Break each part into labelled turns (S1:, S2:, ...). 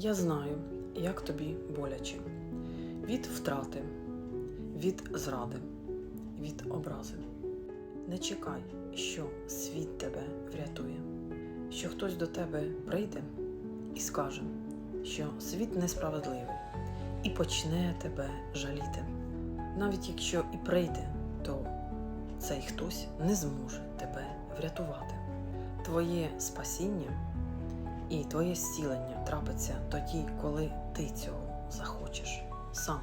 S1: Я знаю, як тобі боляче від втрати, від зради, від образи. Не чекай, що світ тебе врятує, що хтось до тебе прийде і скаже, що світ несправедливий і почне тебе жаліти. Навіть якщо і прийде, то цей хтось не зможе тебе врятувати. Твоє спасіння і твоє зцілення трапиться тоді, коли ти цього захочеш сам.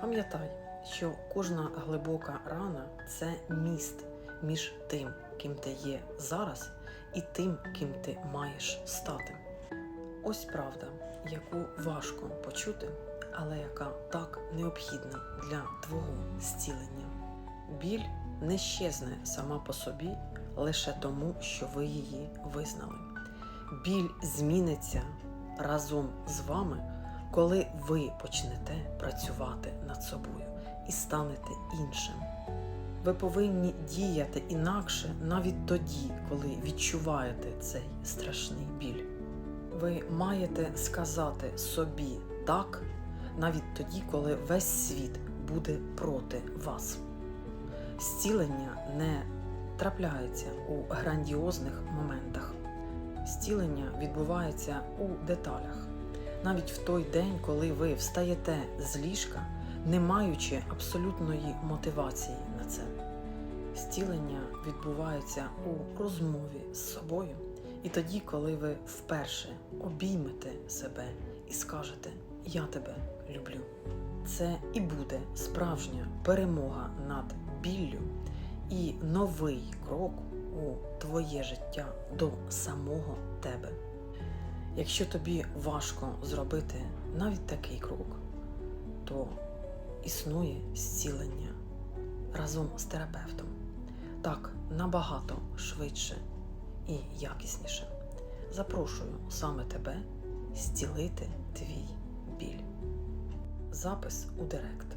S1: Пам'ятай, що кожна глибока рана це міст між тим, ким ти є зараз, і тим, ким ти маєш стати. Ось правда, яку важко почути, але яка так необхідна для твого зцілення. Біль не щезне сама по собі лише тому, що ви її визнали. Біль зміниться разом з вами, коли ви почнете працювати над собою і станете іншим. Ви повинні діяти інакше навіть тоді, коли відчуваєте цей страшний біль. Ви маєте сказати собі так, навіть тоді, коли весь світ буде проти вас. Зцілення не трапляється у грандіозних моментах. Зцілення відбувається у деталях. Навіть в той день, коли ви встаєте з ліжка, не маючи абсолютної мотивації на це. Зцілення відбувається у розмові з собою, і тоді, коли ви вперше обіймете себе і скажете Я тебе люблю. Це і буде справжня перемога над біллю і новий крок у твоє життя до самого тебе. Якщо тобі важко зробити навіть такий крок, то існує зцілення разом з терапевтом. Так набагато швидше і якісніше. Запрошую саме тебе зцілити твій біль. Запис у Директ.